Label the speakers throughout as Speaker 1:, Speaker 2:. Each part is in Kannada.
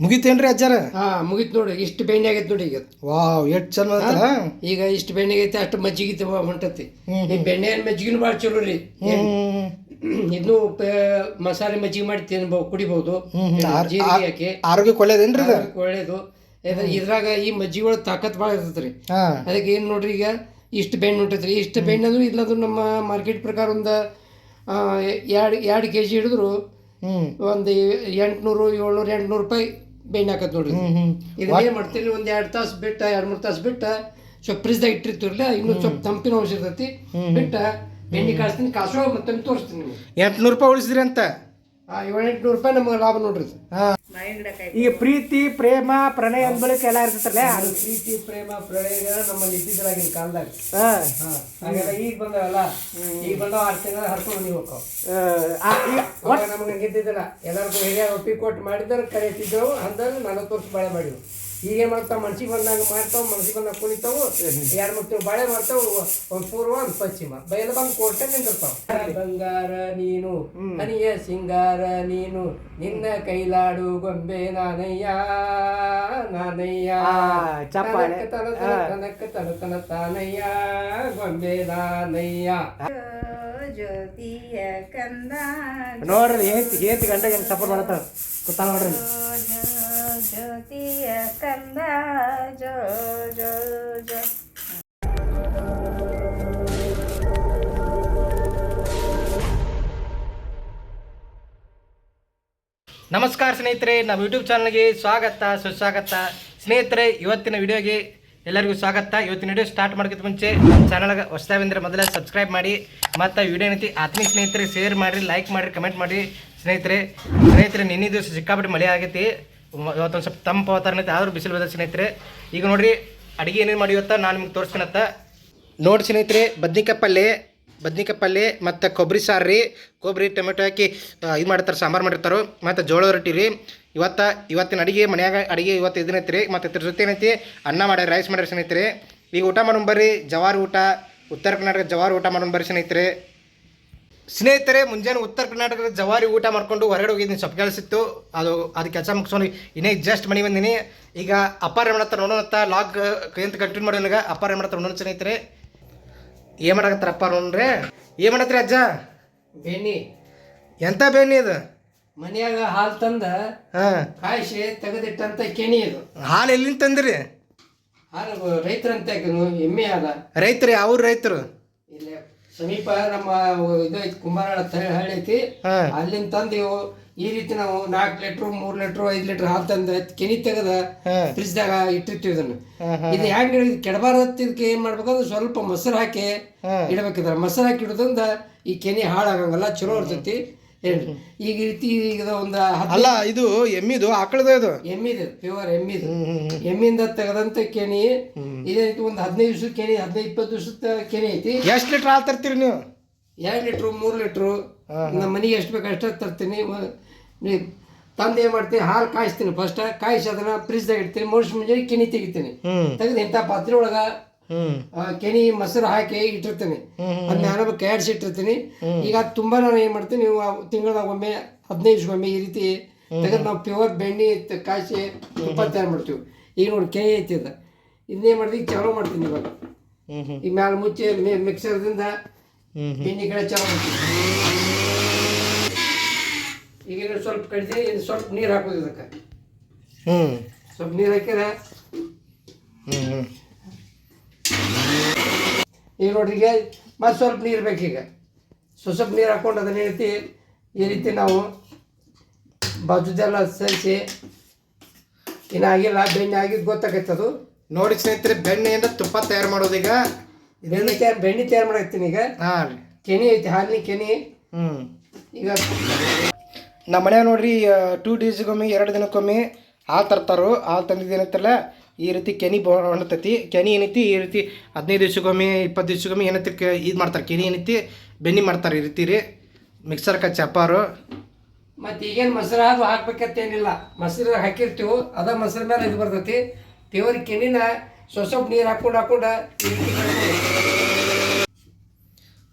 Speaker 1: ಮುಗಿತೇನ್ರಿ ಅಜ್ಜಾರ?
Speaker 2: ಹಾ ಮುಗಿತ್ ನೋಡಿ ಇಷ್ಟು ಬೆಣ್ಣೆ ಆಗೈತೆ ನೋಡಿ ಈಗ.
Speaker 1: ವಾವ್ ಎಷ್ಟು ಚಲೋ ಐತಲ್ಲ
Speaker 2: ಈಗ ಇಷ್ಟು ಬೆಣ್ಣೆ ಆಗೈತೆ ಅಷ್ಟು ಮಜ್ಜಿಗೆ ತಗೋ ಹೊಂಟತಿ.
Speaker 1: ಹ್ಮ್,
Speaker 2: ಈ ಬೆಣ್ಣೆ ಮಜ್ಜಿಗೆನು ಭಾಳ ಚಲೋ ರೀ.
Speaker 1: ಹ್ಮ್
Speaker 2: ಇದನ್ನು ಮಸಾಲೆ ಮಜ್ಜಿಗೆ ಮಾಡಿ ತಿನ್ಬಹುದು ಕುಡಿಬಹುದು
Speaker 1: ಹ್ಮ್, ಹ್ಮ್. ಆರ್-
Speaker 2: ಜೀರಿಗೆ ಹಾಕಿ.
Speaker 1: ಆರೋಗ್ಯಕ್ಕೆ ಒಳ್ಳೇದೇನ್ರಿ ಇದು?
Speaker 2: ಒಳ್ಳೇದು. ಇದ್ರ- ಇದ್ರಾಗ ಈ ಮಜ್ಜಿಗೆ ಒಳಗೆ ತಾಕತ್ ಭಾಳ ಇರ್ತೈತ್ರಿ.
Speaker 1: ಹಾ.
Speaker 2: ಅದಕ್ಕೆ ಏನು ನೋಡ್ರಿ ಈಗ ಇಷ್ಟು ಬೆಣ್ಣೆ ಹೊಂಟೈತ್ರಿ ಇಷ್ಟು ಬೆಣ್ಣೆ ಅಂದ್ರೆ ಇಲ್ಲದು ನಮ್ಮ ಮಾರ್ಕೆಟ್ ಪ್ರಕಾರ ಒಂದು ಎರಡು ಎರಡು ಕೆ ಜಿ ಹಿಡಿದ್ರು
Speaker 1: ಹ್ಮ್.
Speaker 2: ಒಂದು ಎಂಟ್ನೂರು ಏಳ್ನೂರು ಎಂಟುನೂರು ರೂಪಾಯಿ ಬೆಣ್ಣೆ ಹಾಕತ್ ನೋಡ್ರಿ ಇದನ್ನ ಏನು ಮಾಡ್ತೀನಿ ಒಂದು ಎರಡು ತಾಸು ಬಿಟ್ಟ ಎರಡು ಮೂರು ತಾಸು ಬಿಟ್ಟ ಸ್ವಲ್ಪ ಫ್ರಿಜ್ದಾಗ ಇಟ್ಟಿರ್ತಿರಲ್ಲ ಇನ್ನೂ ಸ್ವಲ್ಪ ತಂಪಿನ ಅಂಶ ಇರ್ತೈತಿ. ಬಿಟ್ಟ ಬೆಣ್ಣೆ ಕಾಯಿಸ್ತೀನಿ ಕಾಸೋ ಮತ್ತೆ ತೋರಿಸ್ತೀನಿ
Speaker 1: ಎಂಟ್ನೂರು ರೂಪಾಯಿ ಉಳಿಸಿದ್ರಿ ಅಂತ?
Speaker 2: ಆ ಏಳು ಎಂಟ್ನೂರು ರೂಪಾಯಿ ನಮಗೆ ಲಾಭ ನೋಡ್ರಿ.
Speaker 1: ಹಾ. ಈಗ ಪ್ರೀತಿ ಪ್ರೇಮ ಪ್ರಣಯ ಅನ್ಬಳಕೆ ಎಲ್ಲ ಇರ್ತೈತಲ್ಲ?
Speaker 2: ಅದು ಪ್ರೀತಿ ಪ್ರೇಮ ಪ್ರಣಯ ನಮ್ಮ ಇದ್ದಿದ್ರಾಗಿನ ಕಾಲದಾಗ. ಹಾಗೆಲ್ಲ ಈಗ ಬಂದವಲ್ಲ? ಈಗ ಬಂದವ ಆರು ತಿಂಗಳ ಹರ್ಕೊಂಡು ನೀವು ನಮಗೆ ಗೆದ್ದಿದ್ದಿಲ್ಲ ಎಲ್ಲರಿಗೂ ಹಿರಿಯರು ಒಪ್ಪಿ ಕೊಟ್ಟು ಮಾಡಿದ್ರೆ ಕರೀತಿದ್ದೆವು ಅಂದ್ರೆ ನಲವತ್ತು ವರ್ಷ ಬಾಳೆ ಮಾಡಿವು ಈಗ ಮಾಡ್ತಾವೆ ಮಾಡ್ತಾವ ಮನ್ಸಿಗೆ ಬಂದಾಗ ಮಾಡ್ತಾವೆ ಮನ್ಸಿಗೆ ಬಂದಾಗ ಕುಣಿತಾವು ಎರಡು ಮೂರು ತಿಂಗಳು ಬಾಳೆ ಮಾಡ್ತಾವು ಒಂದು ಪೂರ್ವ ಒಂದು ಪಶ್ಚಿಮ. ಬಯಲ ಬಂದು ಕೋಟೆ ನಿಂದಿರ್ತಾವ. ಬಂಗಾರ ನೀನು ಹನಿಯ ಸಿಂಗಾರ ನೀನು ನಿನ್ನ ಕೈಲಾಡು ಗೊಂಬೆ ನಾನಯ್ಯ ನಾನಯ್ಯ.
Speaker 1: ಚಪ್ಪಾಳೆ.
Speaker 2: ತನಕ ತನ ತನಕ ತನ ತನ ತಾನಯ್ಯ ಗೊಂಬೆ ನಾನಯ್ಯ.
Speaker 3: ಜ್ಯೋತಿಯ ಕಂದ
Speaker 1: ನೋಡ್ರಿ ಏತ್ ಏತ್ ಗಂಡ ಹೆಂಗ್ ಸಪೋರ್ಟ್ ಮಾಡ್ತಾರೆ ಗೊತ್ತಾ ನೋಡ್ರಿ ನಮಸ್ಕಾರ ಸ್ನೇಹಿತರೆ, ನಮ್ಮ ಯೂಟ್ಯೂಬ್ ಚಾನಲ್ಗೆ ಸ್ವಾಗತ, ಸುಸ್ವಾಗತ. ಸ್ನೇಹಿತರೆ, ಇವತ್ತಿನ ವಿಡಿಯೋಗೆ ಎಲ್ಲರಿಗೂ ಸ್ವಾಗತ. ಇವತ್ತಿನ ವಿಡಿಯೋ ಸ್ಟಾರ್ಟ್ ಮಾಡೋಕ್ಕಿಂತ ಮುಂಚೆ ನಮ್ಮ ಚಾನಲ್ಗೆ ಹೊಸದಾಗಿ ಮೊದಲೇ ಸಬ್ಸ್ಕ್ರೈಬ್ ಮಾಡಿ, ಮತ್ತು ವಿಡಿಯೋ ನೀತಿ ಆತ್ಮೀಯ ಸ್ನೇಹಿತರಿಗೆ ಶೇರ್ ಮಾಡಿರಿ ಲೈಕ್ ಮಾಡಿರಿ ಕಮೆಂಟ್ ಮಾಡಿರಿ ಸ್ನೇಹಿತರೆ ಸ್ನೇಹಿತರೆ, ನಿನ್ನೆ ದಿವಸ ಸಿಕ್ಕಾಪಟ್ಟೆ ಮಳೆ ಆಗೈತಿ. ಇವತ್ತೊಂದು ಸ್ವಲ್ಪ ತಂಪು ವಾತಾವರಣ ಆದರೂ ಬಿಸಿಲು ಬದ ಸ್ನೇಹಿತರೆ, ಈಗ ನೋಡಿರಿ, ಅಡುಗೆ ಏನೇನು ಮಾಡಿ ಇವತ್ತ ನಾನು ನಿಮ್ಗೆ ತೋರಿಸ್ತೀನತ್ತ ನೋಡಿ ಸ್ನೇಹಿತರೆ, ಬದ್ನಿಕಾಯಿ ಪಲ್ಯ ಬದ್ನಿಕಾಯಿ ಪಲ್ಯ ಮತ್ತು ಕೊಬ್ಬರಿ ಸಾರು ರೀ. ಕೊಬ್ಬರಿ ಟೊಮೆಟೊ ಹಾಕಿ ಇದು ಮಾಡಿರ್ತಾರೆ, ಸಾಂಬಾರು ಮಾಡಿರ್ತಾರೆ. ಮತ್ತು ಜೋಳ ರೊಟ್ಟಿ ರೀ. ಇವತ್ತು, ಇವತ್ತಿನ ಅಡುಗೆ, ಮನ್ಯಾಗ ಅಡುಗೆ ಇವತ್ತು ಇದನ್ನೈತಿ ರೀ ಮತ್ತು ಇದ್ರ ಜೊತೆ ಏನೈತಿ? ಅನ್ನ ಮಾಡಿ ರೈಸ್ ಮಾಡ್ಯಾರ ಸ್ನೇಹಿತರೆ. ಈಗ ಊಟ ಮಾಡೋಣ ಬರ್ರಿ, ಜವಾರಿ ಊಟ, ಉತ್ತರ ಕರ್ನಾಟಕ ಜವಾರಿ ಊಟ ಮಾಡೋಣ ಬರ್ರಿ ಸ್ನೇಹಿತರೆ. ಸ್ನೇಹಿತರೆ ಮುಂಜಾನೆ ಉತ್ತರ ಕರ್ನಾಟಕದ ಜವಾರಿ ಊಟ ಮಾಡ್ಕೊಂಡು ಹೊರಗಡೆ ಹೋಗಿದ್ದೀನಿ. ಸ್ವಲ್ಪ ಕೆಲಸ ಇತ್ತು. ಅದು ಅದು ಕೆಲಸ ಮುಗಿಸ್ಕೊಂಡು ಇನ್ನೇ ಜಸ್ಟ್ ಮನೆ ಬಂದೀನಿ. ಈಗ ಅಪ್ಪಾರ ಏನು ನೋಡೋಣ ನೋಡೋಣತ್ತ ಲಾಗ್ ಅಂತ ಕಂಟಿನ್ಯೂ ಮಾಡೋಣ ಅಪ್ಪಾರ ಏನು ಮಾಡ್ತಾರೆ ನೋಡೋಣ ಸ್ನೇಹಿತರೆ. ಏನು ಮಾಡಕತ್ತಾರ ಅಪ್ಪ ನೋಡ್ರಿ? ಏನು ಮಾಡತ್ರಿ ಅಜ್ಜ?
Speaker 2: ಬೆಣ್ಣಿ.
Speaker 1: ಎಂಥ ಬೇನಿ ಅದು?
Speaker 2: ಮನೆಯಾಗ ಹಾಲು ತಂದ
Speaker 1: ಹಾಂ.
Speaker 2: ಕಾಯಿಸಿ ತೆಗೆದಿಟ್ಟಂತ ಕೆಣಿ ಇದು.
Speaker 1: ಹಾಲು ಎಲ್ಲಿಂದ ತಂದಿರಿ?
Speaker 2: ಹಾಲು ರೈತರಂತ ಎಮ್ಮೆ ಹಾಲ.
Speaker 1: ರೈತರು ಯಾವ ರೈತರು?
Speaker 2: ಸಮೀಪ ನಮ್ಮ ಇದು ಐತಿ ಕುಂಬಾರಳ ಹಳ್ಳಿ ಐತಿ. ಅಲ್ಲಿಂದ ತಂದಿವು ಈ ರೀತಿ ನಾವು ನಾಲ್ಕು ಲೀಟ್ರು ಮೂರ್ ಲೀಟ್ರು ಐದ್ ಲೀಟ್ರ್ ಹಾಲು ತಂದ ಕೆನಿ ತೆಗದ ಫ್ರಿಜ್ದಾಗ ಇಟ್ಟಿರ್ತೀವಿ ಇದನ್ನು. ಇದು ಹೆಂಗ್ ಇದು ಕೆಡಬಾರದು ಇದಕ್ಕೆ ಏನ್ ಮಾಡ್ಬೇಕಂದ್ರೆ ಸ್ವಲ್ಪ ಮೊಸರು ಹಾಕಿ ಇಡ್ಬೇಕಿದ್ರ. ಮೊಸರು ಹಾಕಿ ಇಡೋದ್ರಿಂದ ಈ ಕೆನಿ ಹಾಳಾಗಂಗಲ್ಲ ಚಲೋ ಇರ್ತೈತಿ. ಹೇಳ್ರಿ ಈಗ ಈ ರೀತಿ ಈಗ ಒಂದು
Speaker 1: ಅಲ್ಲ ಇದು ಎಮ್ಮಿದು ಆಕಳದ ಇದು
Speaker 2: ಎಮ್ಮಿದು ಪ್ಯೂರ್ ಎಮ್ಮಿದು. ಎಮ್ಮಿಂದ ತೆಗೆದಂತ ಕೆನಿ ರೀತಿ ಒಂದು ಹದಿನೈದು ದಿವಸ ಕೆನಿ ಹದಿನೈದು ಇಪ್ಪತ್ತು ದಿವಸದ ಕೆನಿ ಐತಿ.
Speaker 1: ಎಷ್ಟು ಲೀಟ್ರ್ ಹಾಲು ತರ್ತೀರಿ ನೀವು?
Speaker 2: ಎರಡು ಲೀಟ್ರು ಮೂರು ಲೀಟ್ರು ನಮ್ಮ ಮನೆಗೆ ಎಷ್ಟು ಬೇಕು ಅಷ್ಟೇ ತರ್ತೀನಿ. ತಂದು ಏನು ಮಾಡ್ತೀನಿ ಹಾಲು ಕಾಯಿಸ್ತೀನಿ ಫಸ್ಟ್ ಕಾಯಿಸಿ ಅದನ್ನ ಫ್ರಿಜ್ದಾಗ ಇಡ್ತೀನಿ. ಮನುಷ್ಯ ಮುಂಜಾನೆ ಕೆನಿ ತೆಗಿತೀನಿ. ತೆಗೆದು ಇಂಥ ಪಾತ್ರೆ ಒಳಗೆ ಕೆನಿ ಮೊಸರು ಹಾಕಿ ಇಟ್ಟಿರ್ತೀನಿ. ಅದನ್ನ ನಾನು ಇಟ್ಟಿರ್ತೀನಿ. ಈಗ ತುಂಬಾ ನಾನು ಏನ್ ಮಾಡ್ತೀನಿ ನೀವು ತಿಂಗಳದಾಗ ಒಮ್ಮೆ ಹದಿನೈದು ಒಮ್ಮೆ ಈ ರೀತಿ ತೆಗೆದು ನಾವು ಪ್ಯೂರ್ ಬೆಣ್ಣೆ ಇತ್ತು ಕಾಯಿಸಿ ತುಪ್ಪ ತಯಾರು ಮಾಡ್ತೀವಿ. ಈಗ ನೋಡಿ ಕೆನೆ ಐತಿ ಅದ. ಇದನ್ನೇ ಮಾಡ್ತೀವಿ ಚಾಲೂ ಮಾಡ್ತೀನಿ ಇವಾಗ. ಈಗ ಮ್ಯಾಲ ಮುಚ್ಚಿ ಮಿಕ್ಸರ್ದಿಂದ ಬೆಣ್ಣೆ ಕಡೆ ಚಾಲೂ ಮಾಡ್ತೀವಿ ಈಗ ಸ್ವಲ್ಪ ಕಡಿದೆ ಇನ್ನು ಸ್ವಲ್ಪ ನೀರು ಹಾಕೋದು ಇದಕ್ಕೆ. ಸ್ವಲ್ಪ ನೀರು ಹಾಕಿದ್ರೆ ಈಗ ನೋಡ್ರಿಗೆ ಈಗ ಮತ್ತೆ ಸ್ವಲ್ಪ ನೀರು ಬೇಕೀಗ ಸ್ವಲ್ಪ ನೀರು ಹಾಕೊಂಡು ಅದನ್ನ ಹೇಳ್ತಿ ಈ ರೀತಿ ನಾವು ಬಾಜುದೆಲ್ಲ ಸರಿಸಿ ಇನ್ನು ಆಗಿಲ್ಲ ಬೆಣ್ಣೆ ಆಗಿದ್ದು ಗೊತ್ತಾಗೈತೆ ಅದು.
Speaker 1: ನೋಡಿ ಸ್ನೇಹಿತರೆ ಬೆಣ್ಣೆಯಿಂದ ತುಪ್ಪ ತಯಾರು ಮಾಡೋದೀಗ
Speaker 2: ಬೆಣ್ಣೆ ತಯಾರು ಬೆಣ್ಣೆ ತಯಾರು ಮಾಡಾಕ್ತೀನಿ ಈಗ.
Speaker 1: ಹಾಂ ರೀ.
Speaker 2: ಕೆನಿ ಐತಿ ಹಾಲಿನ ಕೆನಿ.
Speaker 1: ಹ್ಞೂ
Speaker 2: ಈಗ
Speaker 1: ನಮ್ಮ ಮನ್ಯಾಗ ನೋಡ್ರಿ ಟೂ ಡೇಸ್ಗೊಮ್ಮೆ ಎರಡು ದಿನಕ್ಕೊಮ್ಮೆ ಹಾಲು ತರ್ತಾರೋ. ಹಾಲು ತಂದಿದ್ದು ಏನೈತಲ್ಲ ಈ ರೀತಿ ಕೆನಿ ಹೊಂಡತೈತಿ ಕೆನಿ ಏನೈತಿ? ಈ ರೀತಿ ಹದಿನೈದು ದಿವ್ಸಕ್ಕೊಮ್ಮೆ ಇಪ್ಪತ್ತು ದಿವ್ಸಕ್ಕೊಮ್ಮೆ ಏನೈತಿ ಇದು ಮಾಡ್ತಾರೆ. ಕೆನಿ ಏನೈತಿ? ಬೆನ್ನಿ ಮಾಡ್ತಾರೆ ಈ ರೀತಿ ರೀ. ಮಿಕ್ಸರ್ಕ ಚಪ್ಪಾರು.
Speaker 2: ಮತ್ತು ಈಗೇನು ಮೊಸರು ಅದು ಹಾಕ್ಬೇಕಂತೇನಿಲ್ಲ. ಮೊಸರು ಹಾಕಿರ್ತೀವಿ ಅದ ಮೊಸರು ಮೇಲೆ ಇದು ಬರ್ತೈತಿ. ದೇವ್ರ ಕೆನಿನ ಸ್ವಲ್ಪ ಸ್ವಲ್ಪ ನೀರು ಹಾಕೊಂಡು ಹಾಕೊಂಡು ಈ ರೀತಿ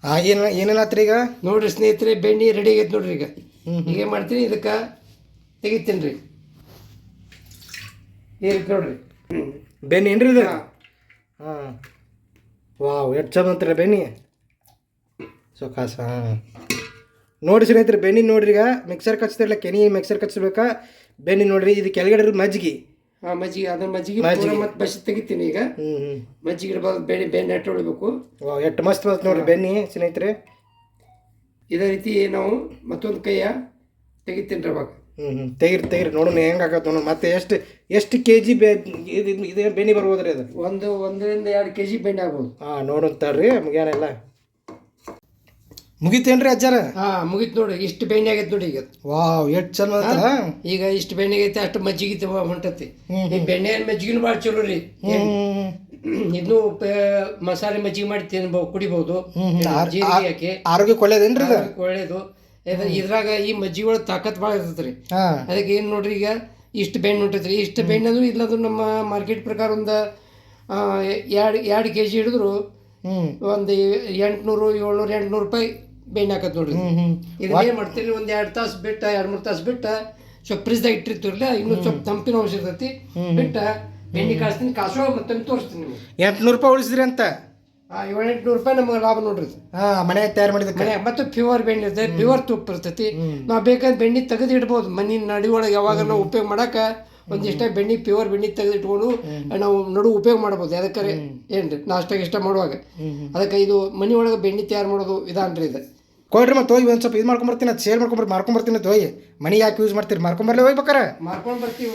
Speaker 2: ಆತ್ರಿ
Speaker 1: ಏನು ಏನೇನಾತ್ರಿ ಈಗ?
Speaker 2: ನೋಡ್ರಿ ಸ್ನೇಹಿತರೆ ಬೆಣ್ಣೆ ರೆಡಿ ಆಗೈತೆ ನೋಡ್ರಿ ಈಗ. ಏನು ಮಾಡ್ತೀನಿ ಇದಕ್ಕೆ ತೆಗಿತೀನಿ ರೀ. ಈ ರೀತಿ ನೋಡ್ರಿ.
Speaker 1: ಬೆನ್ನಿ ಏನ್ರಿ ಇದು?
Speaker 2: ಹಾ.
Speaker 1: ಹಾಂ ವಾವ್ ಎಷ್ಟು ಚಂದ ಅಂತೀರ ಬೆನ್ನಿ. ಸೊಕಾಸ ಹಾಂ. ನೋಡಿ ಸ್ನೇಹಿತರೆ ಬೆನ್ನಿ ನೋಡ್ರಿ ಈಗ. ಮಿಕ್ಸರ್ ಕಚ್ತಿರಲ್ಲ ಕೆನಿ ಮಿಕ್ಸರ್ ಕಚ್ಚಬೇಕಾ ಬೆನ್ನಿ ನೋಡ್ರಿ ಇದು ಕೆಳಗಡೆ ಮಜ್ಜಿಗೆ.
Speaker 2: ಆ ಮಜ್ಜಿಗೆ ಅದನ್ನ ಮಜ್ಜಿಗೆ ಮತ್ತೆ ಬಸ್ ತೆಗಿತೀನಿ ಈಗ.
Speaker 1: ಹ್ಞೂ ಹ್ಞೂ
Speaker 2: ಮಜ್ಜಿಗೆ ಇಡ್ಬೋದು ಬೆನ್ನಿ ಬೆಣ್ಣೆ ನೆಟ್ಟು ಹೊಡಿಬೇಕು.
Speaker 1: ವಾವ್ ಎಷ್ಟು ಮಸ್ತ್ ಮಸ್ತ್ ನೋಡ್ರಿ ಬೆನ್ನಿ ಸ್ನೇಹಿತರೆ.
Speaker 2: ಇದೇ ರೀತಿ ನಾವು ಮತ್ತೊಂದು ಕೈಯ ತೆಗಿತೀನಿ ರೀ ಅವಾಗ
Speaker 1: ಹ್ಞೂ ಹ್ಞೂ ತೆಗಿರಿ ತೆಗಿರಿ. ನೋಡೋಣ ಹೆಂಗೆ ಆಗತ್ತೆ ನೋಡೋಣ. ಮತ್ತೆ ಎಷ್ಟು ಎಷ್ಟು ಕೆ ಜಿ ಬೆ ಇದು ಇದು ಬರ್ಬೋದು ಬರ್ಬೋದ್ರಿ ಅದು?
Speaker 2: ಒಂದು ಒಂದರಿಂದ ಎರಡು ಕೆ ಜಿ ಬೆಣ್ಣೆ ಆಗ್ಬೋದು.
Speaker 1: ಹಾಂ ನೋಡೋಣ ತರ್ರಿ ಮುಗಿತೇನು ಮುಗಿತೇನ್ರಿ ಅಜ್ಜಾರ?
Speaker 2: ಹಾ ಮುಗೀತು ನೋಡಿ ಇಷ್ಟು ಬೆಣ್ಣೆ ಆಗೈತೆ ನೋಡಿ ಈಗ.
Speaker 1: ವಾವ್ ಎಷ್ಟು ಚಲೋ ಬಂತಲ್ಲ
Speaker 2: ಈಗ ಇಷ್ಟು ಬೆಣ್ಣೆ ಆಗೈತೆ ಅಷ್ಟು ಮಜ್ಜಿಗೆ ಹೊಂಟತಿ.
Speaker 1: ಹ್ಮ್,
Speaker 2: ಈ ಬೆಣ್ಣೆ ಮಜ್ಜಿಗೆನೂ ಭಾಳ ಚಲೋ ರೀ. ಇದನ್ನು ಮಸಾಲೆ ಮಜ್ಜಿಗೆ ಮಾಡಿ ತಿನ್ಬಹುದು ಕುಡಿಬಹುದು ಜೀರಿಗೆ ಹಾಕಿ.
Speaker 1: ಆರೋಗ್ಯಕ್ಕೆ ಒಳ್ಳೇದೇನ್ರಿ ಇದು?
Speaker 2: ಒಳ್ಳೇದು. ಇದ್ರ- ಇದ್ರಾಗ ಈ ಮಜ್ಜಿ ಒಳಗೆ ತಾಕತ್ ಭಾಳ ಇರ್ತೈತ್ರಿ. ಅದಕ್ಕೆ ಏನು ನೋಡ್ರಿ ಈಗ ಇಷ್ಟು ಬೆಣ್ಣೆ ಹೊಂಟೈತ್ರಿ ಇಷ್ಟು ಬೆಣ್ಣೆ ಅಂದ್ರೆ ಇಲ್ಲಂದ್ರೆ ನಮ್ಮ ಮಾರ್ಕೆಟ್ ಪ್ರಕಾರ ಒಂದು ಎರಡು ಎರಡು ಕೆ ಜಿ ಹಿಡಿದ್ರು ಒಂದು ಎಂಟ್ನೂರು ಏಳ್ನೂರು ಎಂಟ್ನೂರು ರೂಪಾಯಿ ಬೆಣ್ಣೆ ಹಾಕತ್ ನೋಡ್ರಿ. ಇದನ್ನೇನು ಮಾಡ್ತೀರಿ ಒಂದು ಎರಡು ತಾಸು ಬಿಟ್ಟ ಎರಡು ಮೂರು ತಾಸು ಬಿಟ್ಟ ಸ್ವಲ್ಪ ಫ್ರಿಜ್ದಾಗ ಇಟ್ಟಿರ್ತೀರಲ್ಲ ಇನ್ನೂ ಸ್ವಲ್ಪ ತಂಪಿನ ಅಂಶ ಇರ್ತೈತಿ. ಬಿಟ್ಟ ಬೆಣ್ಣೆ ಕಾಸ್ತೀನಿ ಕಾಸೋ ಮತ್ತೆ ತೋರಿಸ್ತೀನಿ ನಿಮಗೆ.
Speaker 1: ಎಂಟ್ನೂರು ರೂಪಾಯಿ ಉಳಿಸಿದ್ರಿ ಅಂತ?
Speaker 2: ಆ ಏಳು ಎಂಟ್ನೂರು ರೂಪಾಯಿ ನಮಗೆ ಲಾಭ ನೋಡ್ರಿ.
Speaker 1: ಹಾ ಮನೆ ತಯಾರು
Speaker 2: ಮಾಡಿದ ಮತ್ತು ಪ್ಯೂರ್ ಬೆಣ್ಣೆ ಇರ್ತದೆ ಪ್ಯೂರ್ ತುಪ್ಪ ಇರ್ತೈತಿ. ನಾವು ಬೇಕಾದ ಬೆಣ್ಣೆ ತೆಗೆದು ಇಡ್ಬೋದು ಮನೆ ನಡಿ ಒಳಗೆ ಯಾವಾಗ ನಾವು ಉಪಯೋಗ ಮಾಡಾಕ ಒಂದಿಷ್ಟ ಬೆಣ್ಣೆ ಪ್ಯೂರ್ ಬೆಣ್ಣೆ ತೆಗೆದಿಟ್ಕೊಂಡು ನಾವು ನಡು ಉಪಯೋಗ ಮಾಡ್ಬೋದು. ಅದಕ್ಕೆ ಏನ್ರಿ? ನಾಷ್ಟ ಇಷ್ಟ ಮಾಡುವಾಗ. ಅದಕ್ಕೆ ಇದು ಮನೆ ಒಳಗೆ ಬೆಣ್ಣೆ ತಯಾರು ಮಾಡೋದು ವಿಧಾನ ರೀ ಇದು.
Speaker 1: ಕೊಡ್ರಿ ಮತ್ತೆ ಹೋಗಿ ಒಂದು ಸ್ವಲ್ಪ ಇದು ಮಾಡ್ಕೊಂಬರ್ತೀನಿ ಅದು ಸೇಲ್ ಮಾಡ್ಕೊಂಬರ್ ಮಾರ್ಕೊಂಬರ್ತೀನಿ ಅದು ಹೋಗಿ. ಮನಿ ಯಾಕೆ ಯೂಸ್ ಮಾಡ್ತೀರಿ? ಮಾರ್ಕೊಂಬರ್ಲಿ ಹೋಗ್ಬೇಕಾರ
Speaker 2: ಮಾರ್ಕೊಂಡು ಬರ್ತೀವಿ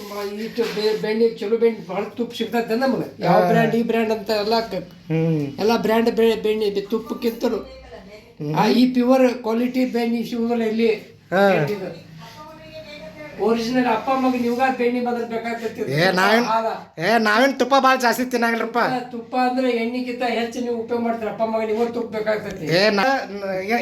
Speaker 2: ಇಷ್ಟು ಬೆಣ್ಣೆ ಚಲೋ ಬೆಣ್ಣೆ ಭಾಳ ತುಪ್ಪ ಸಿಗ್ತೈತೆ ನಮಗೆ. ಯಾವ ಬ್ರ್ಯಾಂಡ್ ಈ ಬ್ರ್ಯಾಂಡ್ ಅಂತ ಎಲ್ಲ ಎಲ್ಲ ಬ್ರ್ಯಾಂಡ್ ಬೆಣ್ಣೆ ಇದೆ ತುಪ್ಪಕ್ಕಿಂತಲೂ. ಆ ಈ ಪ್ಯೂರ್ ಕ್ವಾಲಿಟಿ ಬೆಣ್ಣೆ ಸಿಗುದಿಲ್ಲ ಇಲ್ಲಿ. ಒರಿಜಿನಲ್ ಅಪ್ಪ ಮಗ ನೀವ್ಗ ಬೆಣ್ಣೆ ಬಂದ್ರೆ ಬೇಕಾಗ್ತೈತಿ.
Speaker 1: ಏ ನಾವೇನ್ ಏ ನಾವೇನು ತುಪ್ಪ ಭಾಳ ಜಾಸ್ತಿ ತಿನ್ನಂಗಿಲ್ಲಪ್ಪ
Speaker 2: ತುಪ್ಪ ಅಂದ್ರೆ ಎಣ್ಣೆಗಿಂತ ಹೆಚ್ಚು ನೀವು ಉಪಯೋಗ ಮಾಡ್ತೀರ. ಅಪ್ಪ ಮಗ ನೀವು ತುಪ್ಪ ಬೇಕಾಗ್ತೈತಿ.
Speaker 1: ಏ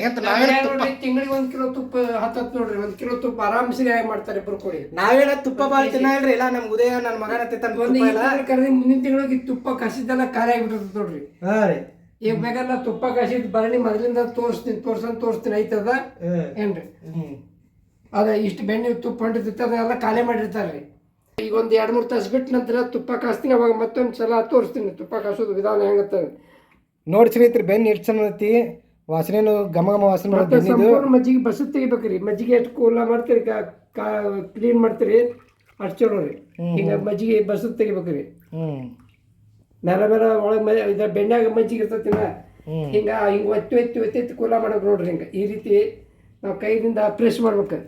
Speaker 1: ಎಂತ ನಾವೇನು
Speaker 2: ತಿಂಗಳಿಗೆ ಒಂದ್ ಕಿಲೋ ತುಪ್ಪ ಹತ್ತತ್ ನೋಡ್ರಿ. ಒಂದ್ ಕಿಲೋ ತುಪ್ಪ ಆರಾಮ್ಸಿ ಮಾಡ್ತಾರೆ ಇಬ್ರು ಕೊಡಿ.
Speaker 1: ನಾವೇನ ತುಪ್ಪ ಭಾಳ ತಿನ್ನಲ್ರಿ ಇಲ್ಲ ನಮ್ ಉದಯ ನನ್ನ ಮಗನ ತಿಂತಾನ
Speaker 2: ಒಂದು
Speaker 1: ತುಪ್ಪ ಇಲ್ಲ
Speaker 2: ಕರೆದಿ ಮುಂದಿನ ತಿಂಗಳಿಗೆ ತುಪ್ಪ ಕಸಿದೆಲ್ಲ ಖಾಲಿ ಆಗಿಬಿಟ್ಟಿರ್ತದೆ ನೋಡ್ರಿ.
Speaker 1: ಹಾ ರೀ.
Speaker 2: ಈಗ ಬೇಕಾದ್ರೆ ತುಪ್ಪ ಕಸಿದ್ ಬರಣಿ ಮೊದಲಿಂದ ತೋರಿಸ್ತೀನಿ ತೋರ್ಸನ್ ತೋರಿಸ್ತೀನಿ ಐತದ? ಏನ್ರಿ? ಅದ ಇಷ್ಟು ಬೆಣ್ಣೆ ತುಪ್ಪ ಹೊಂಟಿರ್ತೈತೆ ಅದನ್ನೆಲ್ಲ ಖಾಲಿ ಮಾಡಿರ್ತಾರೆ. ರೀ ಈಗ ಒಂದು ಎರಡು ಮೂರು ತಾಸು ಬಿಟ್ಟು ನಂತರ ತುಪ್ಪ ಕಾಸ್ತೀನಿ ಅವಾಗ ಮತ್ತೊಂದು ಸಲ ತೋರಿಸ್ತೀನಿ. ತುಪ್ಪ ಕಾಸೋದು ವಿಧಾನ ಹೆಂಗತ್ತ
Speaker 1: ನೋಡಿ ಸ್ನೇಹಿತರೆ ಬೆನ್ನು ಎಷ್ಟು ಐತಿ. ವಾಸನೆನು ಘಮ ಘಮ ವಾಸನೆ ಮಾಡ್ತೀವಿ
Speaker 2: ಮತ್ತೆ
Speaker 1: ಬೆನ್ನಿದು
Speaker 2: ಸಂಪೂರ್ಣ ಮಜ್ಜಿಗೆ ಬಸ್ ತೆಗಿಬೇಕ್ರಿ. ಮಜ್ಜಿಗೆ ಎಷ್ಟು ಕೂಲ ಮಾಡ್ತೀರಿ ಕ್ಲೀನ್ ಮಾಡ್ತೀರಿ ಅಷ್ಟು ಚಲೋ ರೀ. ಹಿಂಗ ಮಜ್ಜಿಗೆ ಬಸ್ ತೆಗಿಬೇಕ್ರಿ.
Speaker 1: ಹ್ಞೂ
Speaker 2: ಮೇಲ ಮೇಲ ಒಳಗೆ ಮ ಇದ ಬೆಣ್ಣೆಗೆ ಮಜ್ಜಿಗೆ ಇರ್ತೈತಿನ. ಹಿಂಗೆ ಹಿಂಗ ಒತ್ತಿ ಒತ್ತಿ ಒತ್ತಿ ಕೂಲ ಮಾಡಿ ನೋಡ್ರಿ ಹಿಂಗೆ. ಈ ರೀತಿ ನಾವು ಕೈಯಿಂದ ಪ್ರೆಸ್ ಮಾಡ್ಬೇಕು.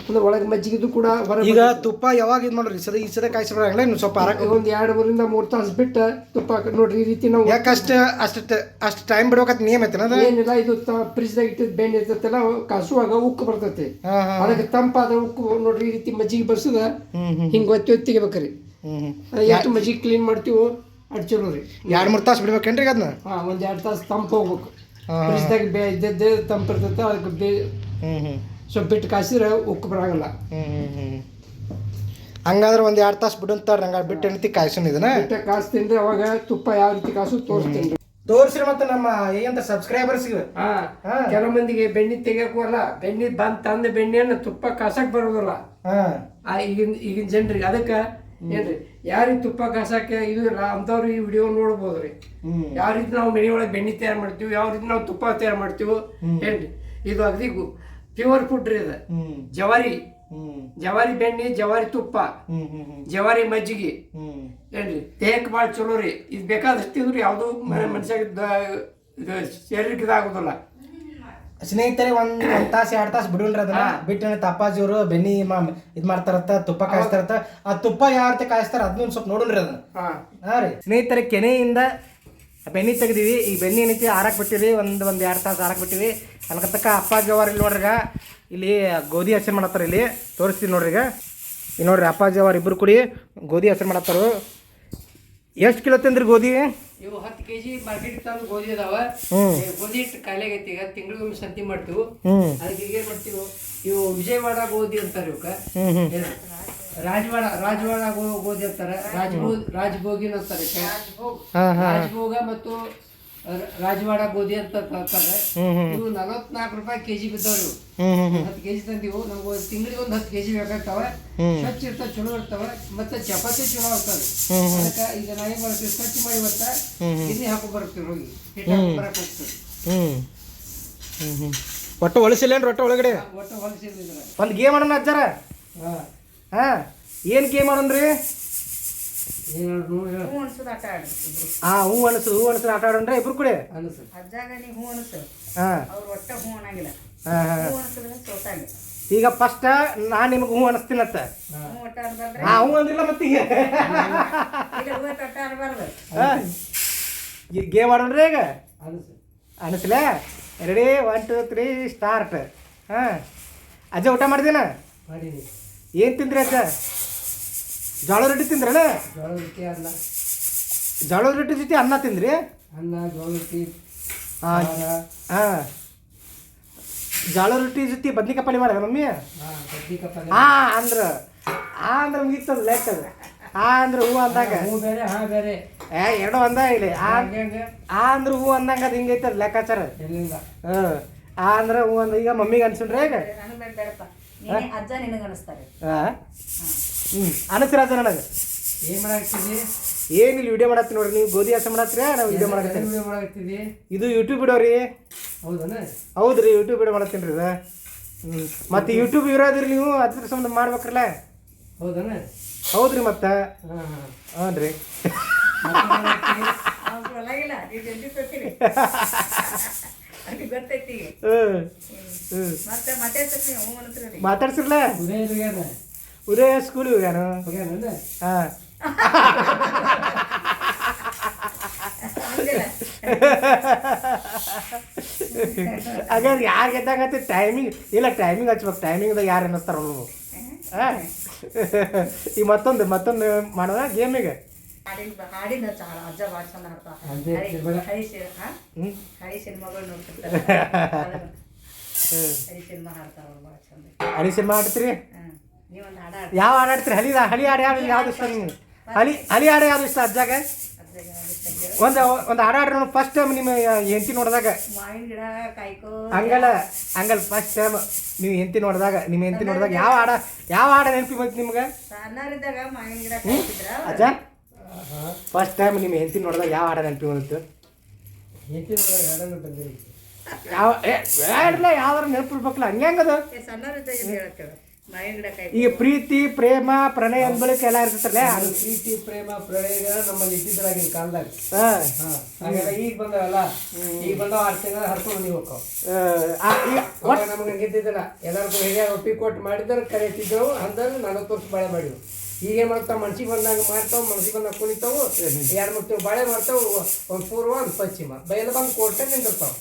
Speaker 2: ಅಂದ್ರೆ ಒಳಗೆ ಮಜ್ಜಿಗೆದು ಕೂಡ ಹೊರ
Speaker 1: ಈಗ ತುಪ್ಪ ಯಾವಾಗ ಇದು ಮಾಡ್ರಿ? ಈ ಸದ ಈ ಸದ ಕಾಯಿಸ್ಬಿಡಂಗಿಲ್ಲ ಇನ್ನು ಸ್ವಲ್ಪ ಆರಕ್ಕೆ
Speaker 2: ಒಂದು ಎರಡು ಮೂರಿಂದ ಮೂರು ತಾಸು ಬಿಟ್ಟು ತುಪ್ಪ ಹಾಕಿ ನೋಡ್ರಿ ಈ ರೀತಿ ನಾವು
Speaker 1: ಯಾಕೆ ಅಷ್ಟು ಅಷ್ಟು ಅಷ್ಟು ಟೈಮ್ ಬಿಡ್ಬೇಕಂತ ನಿಯಮ ಐತೆ ಅದು?
Speaker 2: ಏನಿಲ್ಲ ಇದು ಫ್ರಿಜ್ದಾಗ ಇಟ್ಟಿದ್ದು ಬೆಣ್ಣೆ ಇರ್ತೈತಲ್ಲ ಕಸುವಾಗ ಉಕ್ಕು ಬರ್ತೈತಿ. ಅದಕ್ಕೆ ತಂಪಾದ ಉಕ್ಕು ನೋಡ್ರಿ ಈ ರೀತಿ ಮಜ್ಜಿಗೆ ಬರ್ಸದ ಹಿಂಗೆ ಒತ್ತಿ ಒತ್ತಿ ತೆಗಿಬೇಕ್ರಿ ಎಷ್ಟು ಮಜ್ಜಿಗೆ ಕ್ಲೀನ್ ಮಾಡ್ತೀವೋ ಅಡ್ ಚಲೋ ರೀ
Speaker 1: ಎರಡು ಮೂರು ತಾಸು ಬಿಡ್ಬೇಕೇನ್ರಿ ಅದನ್ನ
Speaker 2: ಹಾಂ ಒಂದು ಎರಡು ತಾಸು ತಂಪು ಹೋಗ್ಬೇಕು. ಫ್ರಿಜ್ದಾಗ ಬೇ ಇದ್ದದ್ದೇ ತಂಪು ಇರ್ತೈತೆ ಅದಕ್ಕೆ ಬೇ ಸ್ವಲ್ಪ ಬಿಟ್ಟು ಕಾಸಿದ್ರೆ ಉಕ್ಕು ಬರಾಗಲ್ಲ.
Speaker 1: ಹಂಗಾದ್ರೆ ಒಂದು ಎರಡು ತಾಸು ಬಿಡುತ್ತಾರೆ ಹಂಗಾರೆ ಬಿಟ್ಟು ಎಣ್ತಿ ಕಾಯ್ಸೋನ್ ಇದನ್ನ.
Speaker 2: ಬಿಟ್ಟು ಕಾಸ್ತೀನಿ ಅವಾಗ ತುಪ್ಪ ಯಾವ ರೀತಿ ಕಾಸು ತೋರಿಸ್ತೀನಿ
Speaker 1: ತೋರಿಸ್ರಿ ಮತ್ತೆ ನಮ್ಮ ಏನಂತ ಸಬ್ಸ್ಕ್ರೈಬರ್ಸ್.
Speaker 2: ಕೆಲವು ಮಂದಿಗೆ ಬೆಣ್ಣೆ ತೆಗಿಯಕ್ಕೂ ಅಲ್ಲ ಬೆಣ್ಣೆ ಬಂದ್ ತಂದ ಬೆಣ್ಣೆಯನ್ನು ತುಪ್ಪ ಕಾಸಕ್ ಬರೋದಿಲ್ಲ. ಈಗಿನ ಈಗಿನ ಜನರಿಗೆ ಅದಕ್ಕೆ ಏನ್ರಿ ಯಾರಿಗೆ ತುಪ್ಪ ಕಾಸಕ್ಕೆ ಇದು ಇಲ್ಲ ಅಂಥವ್ರು ಈ ವಿಡಿಯೋ ನೋಡ್ಬೋದ್ರಿ. ಯಾವ ರೀತಿ ನಾವು ಮನೆಯೊಳಗೆ ಬೆಣ್ಣೆ ತಯಾರು ಮಾಡ್ತೀವಿ ಯಾವ ರೀತಿ ನಾವು ತುಪ್ಪ ತಯಾರು ಮಾಡ್ತೀವಿ ಏನ್ರಿ ಇದು ಅಗದಿ ಪ್ಯೂರ್ ಫುಡ್ ರೀ
Speaker 1: ಅದು.
Speaker 2: ಜವಾರಿ. ಜವಾರಿ ಬೆಣ್ಣೆ ಜವಾರಿ ತುಪ್ಪ. ಜವಾರಿ ಮಜ್ಜಿಗೆ. ಏನ್ರಿ? ದೇಹಕ್ಕೆ ಭಾಳ ಚಲೋ ರೀ. ಇದು ಬೇಕಾದಷ್ಟು ತಿಂದ್ರೆ ಯಾವುದೂ ಮನೆ ಇದು ಶರೀರಕ್ಕೆ ಇದಾಗೋದಿಲ್ಲ.
Speaker 1: ಸ್ನೇಹಿತರೆ ಒಂದ್ ಒಂದ್ ತಾಸು ಎರಡು ತಾಸು ಬಿಡಲ್ರಿ ಅದನ್ನ. ಬಿಟ್ಟು ತಪ್ಪಾಜಿಯವರು ಬೆನ್ನಿ ಮಾ ಇದು ಮಾಡ್ತಾರತ್ತ ತುಪ್ಪ ಕಾಯಿಸ್ತಾರತ್ತ. ಆ ತುಪ್ಪ ಯಾವ ರೀತಿ ಕಾಯಿಸ್ತಾರ ಅದನ್ನ ಸ್ವಲ್ಪ ನೋಡಲ್ರಿ ಅದನ್ನ.
Speaker 2: ಹಾಂ
Speaker 1: ರೀ. ಸ್ನೇಹಿತರೆ ಕೆನೆಯಿಂದ ಬೆನ್ನಿ ತೆಗ್ದೀವಿ ಈ ಬೆನ್ನಿ ಏನೈತಿ ಆರಕ್ಕೆ ಬಿಟ್ಟಿವಿ ಒಂದು ಒಂದು ಎರಡು ತಾಸು ಆರಕ್ಕೆ ಬಿಟ್ಟಿವಿ. ಅನ್ಕತಕ್ಕ ಅಪ್ಪಾಜಿ ಜವಾರಿ ಇಲ್ಲಿ ನೋಡ್ರಿಗ ಇಲ್ಲಿ ಗೋಧಿ ಹಸಿರು ಮಾಡತ್ತಾರ ಇಲ್ಲಿ. ತೋರಿಸ್ತೀನಿ ನೋಡ್ರಿ ಈಗ. ಇಲ್ಲಿ ನೋಡ್ರಿ ಅಪ್ಪ ಜವಾರ್ ಇಬ್ಬರು ಕೂಡಿ ಗೋಧಿ ಹಸಿರು ಮಾಡತ್ತಾರು. ಎಷ್ಟು ಕಿಲೋ ತಂದ್ರಿ ಗೋಧಿ?
Speaker 2: ಇವು ಹತ್ತು ಕೆ ಜಿ ಮಾರ್ಕೆಟ್ ತಂದು ಗೋಧಿ ಅದಾವ. ಈ ಗೋಧಿ ಹಿಟ್ಟು ಖಾಲಿ ಆಗೈತಿ ಈಗ ತಿಂಗಳಿಗೊಮ್ಮೆ ಸಂತಿ ಮಾಡ್ತೀವಿ. ಅದಕ್ಕೆ ಈಗ ಏನು ಮಾಡ್ತೀವಿ ಇವು ವಿಜಯವಾಡ ಗೋಧಿ ಅಂತಾರೆ ಇವಕ್ಕೆ? ರಾಜವಾಡ ರಾಜವಾಡ ಗೋಧಿ ಅಂತಾರೆ ರಾಜಭೋಗ್ ರಾಜಭೋಗಿನ ಅಂತಾರೆ
Speaker 1: ಹಾಂ ಹಾಂ.
Speaker 2: ರಾಜಭೋಗ ಮತ್ತು ರಾಜವಾಡ ಗೋಧಿ ಅಂತ
Speaker 1: ತರ್ತಾರೆ.
Speaker 2: ಇವು ನಲವತ್ನಾಲ್ಕು ರೂಪಾಯಿ ಕೆಜಿ ಬಿದ್ದವ್ರು. ಹತ್ತು ಕೆಜಿ ತಂದಿವು. ನಮ್ಗೆ ತಿಂಗಳಿಗೆ ಒಂದು ಹತ್ತು ಕೆಜಿ ಬೇಕಾಗ್ತಾವ. ಸ್ವಚ್ಛ ಇರ್ತವೆ ಚಲೋ ಇರ್ತಾವ. ಮತ್ತೆ ಚಪಾತಿ ಚಲೋ ಆಗ್ತವೆ. ಅದಕ್ಕೆ ಈಗ ನಾ ಏನ್ ಮಾಡ್ತೀವಿ ಸ್ವಚ್ಛ ಮಾಡಿ
Speaker 1: ಮತ್ತೆ
Speaker 2: ಇಲ್ಲಿ ಹಾಕು ಬರ್ತೀವಿ ಹೋಗಿ. ಬರಕ್ ಹೋಗ್ತೀವಿ.
Speaker 1: ಹ್ಮ್. ಹ್ಮ್ ಹ್ಮ್. ಒಟ್ಟು ಒಳಸಿಲ್ಲೇನು ರೊಟ್ಟ ಒಳಗಡೆ?
Speaker 2: ಒಟ್ಟು ಹೊಲಸಿಲ್ಲ
Speaker 1: ಒಂದು ಗೇಮ್ ಅಣ್ಣ ಅಜ್ಜಾರ?
Speaker 2: ಹಾ.
Speaker 1: ಹಾ ಏನು ಗೇಮ್ ಆಡೋಣ್ರಿ?
Speaker 3: ಹೂ ಅನ್ಸೋದು ಆಟ ಆಡ್ರಿ ಇಬ್ರು.
Speaker 1: ಹಾ ಹೂ ಅನಸು ಹೂ ಅನಸು ಆಟ ಆಡೋಣ್ರಿ ಇಬ್ರು ಕೂಡ?
Speaker 2: ಅನಿಸು
Speaker 3: ಅಜ್ಜಾಗ ನೀ ಹೂ ಅನ್ಸು
Speaker 1: ಹಾ.
Speaker 3: ಅವ್ರು ಒಟ್ಟ ಹೂ ಅನ್ನಂಗಿಲ್ಲ.
Speaker 1: ಹಾಂ ಹಾ.
Speaker 3: ಹೂ ಅನ್ಸಿದ್ರೆ ಸೋತಾಗ
Speaker 1: ಈಗ ಫಸ್ಟ್ ನಾನು ನಿಮ್ಗೆ ಹೂ ಅನಿಸ್ತೀನತ್ತ
Speaker 3: ಹೂ. ಒಟ್ಟ
Speaker 1: ಹಾ ಹೂ ಅಂದಿಲ್ಲ ಮತ್ತೆ
Speaker 3: ಈಗ. ಹೂ ಒಟ್ಟ
Speaker 1: ಈಗ ಗೇಮ್ ಆಡೋಣ್ರಿ ಈಗ?
Speaker 2: ಅನಿಸು
Speaker 1: ಅನಿಸ್ಲೇ? Ready one two three start ಹಾಂ. ಅಜ್ಜ ಊಟ ಮಾಡ್ದೇನ
Speaker 2: ಮಾಡೀನಿ.
Speaker 1: ಏನು ತಿಂದ್ರಿ ಅಜ್ಜ ಜೋಳ ರೊಟ್ಟಿ ತಿಂದ್ರಲ್ಲ?
Speaker 2: ಜೋಳ ರೊಟ್ಟಿ ಅನ್ನ.
Speaker 1: ಜೋಳದ ರೊಟ್ಟಿ ಜೊತೆ ಅನ್ನ ತಿಂದ್ರಿ?
Speaker 2: ಅನ್ನ ಜೋಳ ರೊಟ್ಟಿ
Speaker 1: ಹಾಂ ಹಾಂ ಜೋಳ ರೊಟ್ಟಿ ಜೊತೆ ಬದ್ನಿಕಾಯಿ ಪಲ್ಯ ಮಾಡ್ಯಾರ ಮಮ್ಮಿ?
Speaker 2: ಹಾ ಬದ್ನಿಕಾಯಿ ಪಲ್ಯ.
Speaker 1: ಹಾ ಅಂದ್ರ. ಆ ಅಂದ್ರೆ ಮುಗಿತದ ಲೆಕ್ಕ ಅದು. ಆ ಅಂದ್ರೆ ಹೂ ಅಂದಾಗ.
Speaker 2: ಹೂ ಬೇರೆ ಹಾ ಬೇರೆ.
Speaker 1: ಏ ಎರಡು ಒಂದ ಇಲ್ಲಿ. ಆ ಅಂದ್ರೆ ಹೂ ಅಂದಂಗ ಅದು ಹಿಂಗೈತೆ ಅದು ಲೆಕ್ಕಾಚಾರ.
Speaker 2: ಹಾಂ
Speaker 1: ಹ್ಞೂ ಆ ಅಂದ್ರೆ ಹೂ ಅಂದ ಈಗ ಮಮ್ಮಿಗೆ ಅನ್ಸುಣ್ರಿ ಈಗ.
Speaker 3: ಅಜ್ಜ ನಿನಗೆ ಅನಿಸ್ತಾರೆ
Speaker 1: ಹಾಂ? ಹ್ಞೂ ಅನಸ್ತಿರ ನನಗೆ?
Speaker 2: ಏನ್ ಏನು
Speaker 1: ಏನಿಲ್ಲ ವಿಡಿಯೋ ಮಾಡತ್ತಿ ನೋಡ್ರಿ. ನೀವು ಗೋಧಿ ಹಸ ಮಾಡತ್ತೀರ? ನಾವು ವಿಡಿಯೋ ಮಾಡತ್ತೀನಿ
Speaker 2: ವಿಡಿಯೋ ಮಾಡಾಕ್ತಿದಿ
Speaker 1: ಇದು ಯೂಟ್ಯೂಬ್ ಬಿಡೋರಿ ರೀ.
Speaker 2: ಹೌದನ?
Speaker 1: ಹೌದ್ರಿ ಯೂಟ್ಯೂಬ್ ವಿಡಿಯೋ ಮಾಡತ್ತೀನಿ ರೀ ಇದು. ಹ್ಞೂ ಮತ್ತು ಯೂಟ್ಯೂಬ್ ಇರೋದ್ರಿ ನೀವು? ಅದ್ರ ಸಂಬಂಧ ಮಾಡ್ಬೇಕ್ರಲ್ಲ?
Speaker 2: ಹೌದನ?
Speaker 1: ಹೌದ್ರಿ ಮತ್ತೆ?
Speaker 2: ಹಾಂ ಹಾ.
Speaker 1: ಹ್ಞೂ ರೀ.
Speaker 2: ಮತ್ತೆ
Speaker 1: ಮಾತಾಡ್ಸಿರ್ಲ?
Speaker 2: ಉದಯ
Speaker 1: ಸ್ಕೂಲ್ ಹೋಗ್ಯಾನು. ಹಾಂ. ಹಾಗಾದ್ರೆ ಯಾರು ಗೆದ್ದಂಗತ್ತೆ? ಟೈಮಿಂಗ್ ಇಲ್ಲ ಟೈಮಿಂಗ್ ಹಚ್ಬೇಕು. ಟೈಮಿಂಗ್ದಾಗ ಯಾರು ಅನ್ನಿಸ್ತಾರ ನೀವು ಹಾಂ. ಈಗ ಮತ್ತೊಂದು ಮತ್ತೊಂದು ಮಾಡೋದ? ಗೇಮಿಗೆ
Speaker 3: ಹಾಡಿನ ಅಜ್ಜ ಭಾಳ ಚಂದ ಹಾಡ್ತಾವ
Speaker 2: ಹರಿ ಇರ್ಬೇಡ.
Speaker 3: ಹಳಿ ಸಿ ಹಾ?
Speaker 1: ಹ್ಞೂ
Speaker 3: ಹಳಿ ಸಿನಿಮಾಗಳು ನೋಡ್ತಿರ್ತಾರೆ. ಅದನ್ನ
Speaker 1: ಹ್ಞೂ
Speaker 3: ಹಳಿ ಸಿನಿಮಾ ಹಾಡ್ತಾರ ಅವ್ರು ಭಾಳ ಚಂದ.
Speaker 1: ಹಳಿ ಸಿನಿಮಾ ಆಡ್ತೀರಿ
Speaker 3: ನೀವೊಂದು ಹಾಡ
Speaker 1: ಯಾವ ಹಾಡು ಆಡ್ತೀರಿ ಹಳಿ ಹಳಿ ಹಾಡು ಯಾವ್ದು ಯಾವ್ದು ಇಷ್ಟ ನೀವು ಹಳಿ ಹಳಿ ಹಾಡು ಯಾವ್ದು ಇಷ್ಟ ಅಜ್ಜಾಗ. ಒಂದು ಒಂದು ಹಾಡು ಹಾಡ್ರಿ ನೋಡಿ. ಫಸ್ಟ್ ಟೈಮ್ ನಿಮ್ಮ ಹೆಂಡತಿ ನೋಡಿದಾಗ.
Speaker 3: ಮಾವಿನ ಗಿಡ ಕಾಯ್ಕೋ
Speaker 1: ಹಂಗಲ್ಲ. ಹಂಗಲ್ ಫಸ್ಟ್ ಟೈಮ್ ನೀವು ಹೆಂಡತಿ ನೋಡಿದಾಗ ನಿಮ್ಮ ಹೆಂಡತಿ ನೋಡಿದಾಗ ಯಾವ ಹಾಡ ಯಾವ ಹಾಡ ನೆನಪಿ ಬಂತು ನಿಮ್ಗೆ?
Speaker 3: ಸಣ್ಣರಿದ್ದಾಗ ಮಾವಿನ ಗಿಡ ಕಾಯ್ತಿದ್ರ?
Speaker 1: ಅಜ್ಜ? ಫಸ್ಟ್ ಟೈಮ್ ನಿಮ್ಮ ಹೆಂಡತಿ ನೋಡಿದಾಗ ಯಾವ ಹಾಡ ನೆನಪಿ ಬಂತು?
Speaker 2: ಹೆಂಡತಿ ಎರಡನ್ನು ಬಂದಿರಿ
Speaker 1: ಯಾವ ಏ ಬೇಡಲ್ಲ ಯಾವ್ದಾರು ನೆನಪು ಇರ್ಬೇಕಲ್ಲ ಹಂಗೆ ಹೆಂಗದು? ಈಗ ಪ್ರೀತಿ ಪ್ರೇಮ ಪ್ರಣಯ ಅನ್ಬಳಿಕೆ ಎಲ್ಲ ಇರ್ತೈತಲ್ಲ?
Speaker 2: ಅದು ಪ್ರೀತಿ ಪ್ರೇಮ ಪ್ರಣಯ ನಮ್ಮಲ್ಲಿ ಇದ್ದಿದ್ರಾಗಿನ ಕಾಲದಾಗ.
Speaker 1: ಹಾಂ.
Speaker 2: ಹಾ ಹಾಗೆಲ್ಲ ಈಗ ಬಂದವಲ್ಲ? ಈಗ ಬಂದವ ಆರು ತಿಂಗಳ ಹರ್ಕೊಂಡು ನೀವು ನಮ್ಗೆ
Speaker 1: ಈಗ
Speaker 2: ಅವಾಗ ನಮಗೆ ಗೆದ್ದಿದ್ದಿಲ್ಲ ಎಲ್ಲರಿಗೂ ಹಿರಿಯ ಒಪ್ಪಿ ಕೊಟ್ಟು ಮಾಡಿದ್ರೆ ಕರೀತಿದ್ದೆವು ಅಂದ್ರೆ ನಲವತ್ತು ವರ್ಷ ಬಾಳೆ ಮಾಡಿವು ಈಗ ಮಾಡ್ತಾವೆ ಮನ್ಸಿಗೆ ಬಂದಾಗ ಮಾಡ್ತಾವೆ ಮನ್ಸಿಗೆ ಬಂದಾಗ ಕುಣಿತಾವು ಎರಡು ಮೂರು ಬಾಳೆ ಮಾಡ್ತಾವೆ ಒಂದು ಪೂರ್ವ ಒಂದು ಪಶ್ಚಿಮ. ಬಯಲ ಬಂದು ಕೋಟೆ ನಿಂತಿರ್ತಾವೆ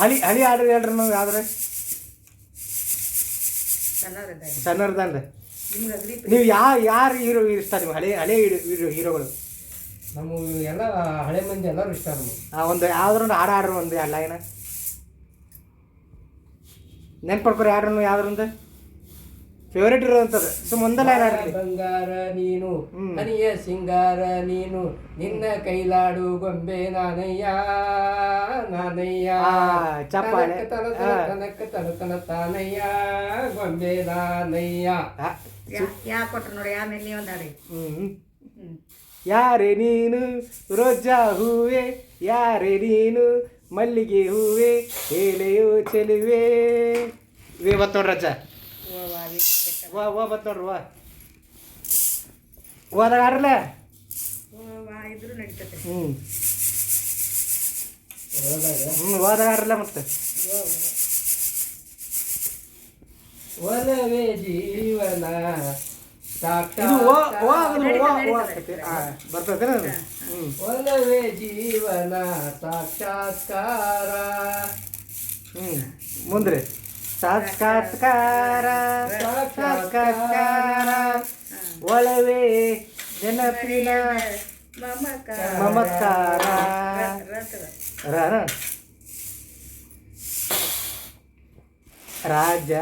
Speaker 1: ಹಳಿ ಹಳಿ ಆಡ್ರಿ ಹೇಳ್ರಿ ನಾವು ಯಾವ್ದ್ರೆ?
Speaker 3: ಸಣ್ಣ
Speaker 1: ಸಣ್ಣರ್ದನ್ರಿ ನೀವು ಯಾ ಯಾರು ಹೀರೋ ಇಷ್ಟ ನೀವು? ಹಳೆ ಹಳೆ ಹೀರೋ ಹೀರೋಗಳು?
Speaker 2: ನಮ್ಮ ಎಲ್ಲ ಹಳೆ ಮಂದಿ ಎಲ್ಲರೂ ಇಷ್ಟ ನಮಗೆ.
Speaker 1: ಆ ಒಂದು ಯಾವ್ದಾರು ಒಂದು ಹಾಡು ಹಾಡ್ರಿ ಒಂದು ಎರಡು ಲೈನ ನೆನ್ಪಡ್ಕೊರಿ ಯಾರು ಯಾವ್ದ್ರಂದು? ಫೇವ್ರೇಟ್ ಇರುವಂತದ್ದು. ಸೊ ಒಂದೇ
Speaker 2: ಬಂಗಾರ ನೀನು. ಹನಿಯ ಸಿಂಗಾರ ನೀನು ನಿನ್ನ ಕೈಲಾಡು ಗೊಂಬೆ ನಾನಯ್ಯ ನಾನಯ್ಯ.
Speaker 1: ಆ, ಚಪ್ಪಾಳೆ.
Speaker 2: ತನಕ ತನ ತನ ತನಕ ತನ ತನ ತಾನಯ್ಯ ಗೊಂಬೆ ನಾನಯ್ಯ.
Speaker 3: ಯಾ ಕೊಟ್ರು ನೋಡಿ ಆಮೇಲೆ ನೀವು ಒಂದಾಡಿ
Speaker 1: ಯಾರೇ ನೀನು ರೋಜಾ ಹೂವೆ ಯಾರೆ ನೀನು ಮಲ್ಲಿಗೆ ಹೂವೆ ಹೇಳೆಯೋ ಚೆಲುವೆ. ಇವತ್ತು ಬತ್ ವಾ ವಾ ಬತ್ ನೋಡ್ರಿ ವಾ. ಹೋದಾಗ ಆಡ್ರಲ್ಲ
Speaker 3: ಓ ವಾ ಇದ್ರು ನಡೀತೈತೆ.
Speaker 1: ಹ್ಞೂ
Speaker 2: ಹೋದಾಗ?
Speaker 1: ಹ್ಞೂ ಹೋದಾಗ ಆಡ್ರಲ್ಲ ಮತ್ತೆ.
Speaker 2: ಒಲವೇ ಜೀವನ ಒಲವೇ ಜೀವನ ಸಾಕ್ಷಾತ್ಕಾರ.
Speaker 1: ಹ್ಞೂ ಮುಂದ್ರಿ. ಸಾಕ್ಷಾತ್ಕಾರ ಸಾಕ್ಷಾತ್ಕಾರ ಒಳವೇ ನೆನಪಿನ
Speaker 3: ಮಮಕಾರ
Speaker 1: ಮಮಕಾರ
Speaker 3: ರಥದ.
Speaker 1: ರ- ರಾಜ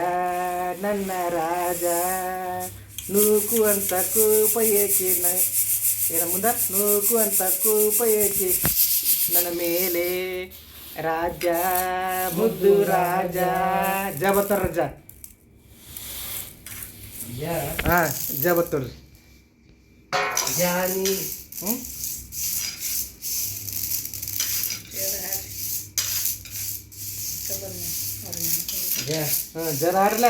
Speaker 1: ನನ್ನ ರಾಜ ನೂಕು ಅಂತ ಕೂಪ ಏಕೆ ನ ಏನ ಮುಂದ ನೂಕು ಅಂತ ಕೂಪ ಏಕೆ ನನ್ನ ಮೇಲೆ ರಾಜ ಮುದ್ದು ರಾಜ. ಜ ಬತ್ತಾರ ರಜ. ಹಾ ಜ
Speaker 2: ಜಾನಿ
Speaker 1: ಹ್ಞೂ ಹಾಂ ಜರ
Speaker 2: ಜ